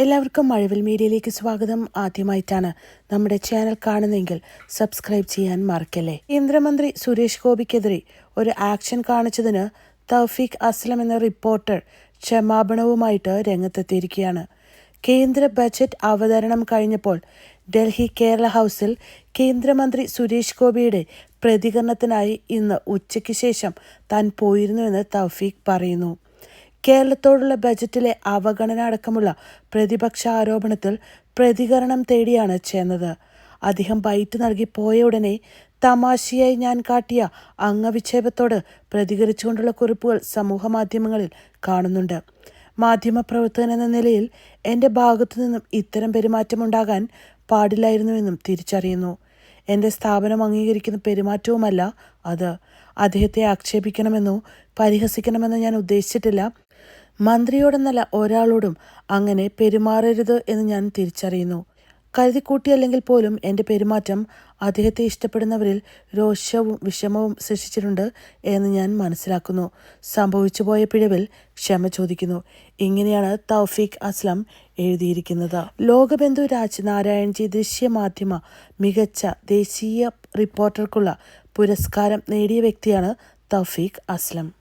എല്ലാവർക്കും മഴവിൽ മീഡിയയിലേക്ക് സ്വാഗതം. ആദ്യമായിട്ടാണ് നമ്മുടെ ചാനൽ കാണുന്നതെങ്കിൽ സബ്സ്ക്രൈബ് ചെയ്യാൻ മറക്കല്ലേ? കേന്ദ്രമന്ത്രി സുരേഷ് ഗോപിക്കെതിരെ ഒരു ആക്ഷൻ കാണിച്ചതിന് തൗഫീഖ് അസ്ലം എന്ന റിപ്പോർട്ടർ ക്ഷമാപണവുമായിട്ട് രംഗത്തെത്തിയിരിക്കുകയാണ്. കേന്ദ്ര ബജറ്റ് അവതരണം കഴിഞ്ഞപ്പോൾ ഡൽഹി കേരള ഹൗസിൽ കേന്ദ്രമന്ത്രി സുരേഷ് ഗോപിയുടെ പ്രതികരണത്തിനായി ഇന്ന് ഉച്ചയ്ക്ക് ശേഷം താൻ പോയിരുന്നുവെന്ന് തൗഫീഖ് പറയുന്നു. കേരളത്തോടുള്ള ബജറ്റിലെ അവഗണന അടക്കമുള്ള പ്രതിപക്ഷ ആരോപണത്തിൽ പ്രതികരണം തേടിയാണ് ചെന്നത്. അദ്ദേഹം ബൈറ്റ് നൽകി പോയ ഉടനെ തമാശയായി ഞാൻ കാട്ടിയ അംഗവിക്ഷേപത്തോട് പ്രതികരിച്ചുകൊണ്ടുള്ള കുറിപ്പുകൾ സമൂഹ മാധ്യമങ്ങളിൽ കാണുന്നുണ്ട്. മാധ്യമപ്രവർത്തകൻ എന്ന നിലയിൽ എന്റെ ഭാഗത്തു നിന്നും ഇത്തരം പെരുമാറ്റമുണ്ടാകാൻ പാടില്ലായിരുന്നുവെന്നും തിരിച്ചറിയുന്നു. എന്റെ സ്ഥാപനം അംഗീകരിക്കുന്ന പെരുമാറ്റവുമല്ല അത്. അദ്ദേഹത്തെ ആക്ഷേപിക്കണമെന്നോ പരിഹസിക്കണമെന്നോ ഞാൻ ഉദ്ദേശിച്ചിട്ടില്ല. മന്ത്രിയോടെന്നല്ല ഒരാളോടും അങ്ങനെ പെരുമാറരുത് എന്ന് ഞാൻ തിരിച്ചറിയുന്നു. കരുതിക്കൂട്ടിയല്ലെങ്കിൽ പോലും എന്റെ പെരുമാറ്റം അദ്ദേഹത്തെ ഇഷ്ടപ്പെടുന്നവരിൽ രോഷവും വിഷമവും സൃഷ്ടിച്ചിട്ടുണ്ട് എന്ന് ഞാൻ മനസ്സിലാക്കുന്നു. സംഭവിച്ചു പോയ പിഴവിൽ ക്ഷമ ചോദിക്കുന്നു. ഇങ്ങനെയാണ് തൗഫീഖ് അസ്ലം എഴുതിയിരിക്കുന്നത്. ലോകബന്ധു രാജ് നാരായൺജി ദൃശ്യമാധ്യമ മികച്ച ദേശീയ റിപ്പോർട്ടർക്കുള്ള പുരസ്കാരം നേടിയ വ്യക്തിയാണ് തൗഫീഖ് അസ്ലം.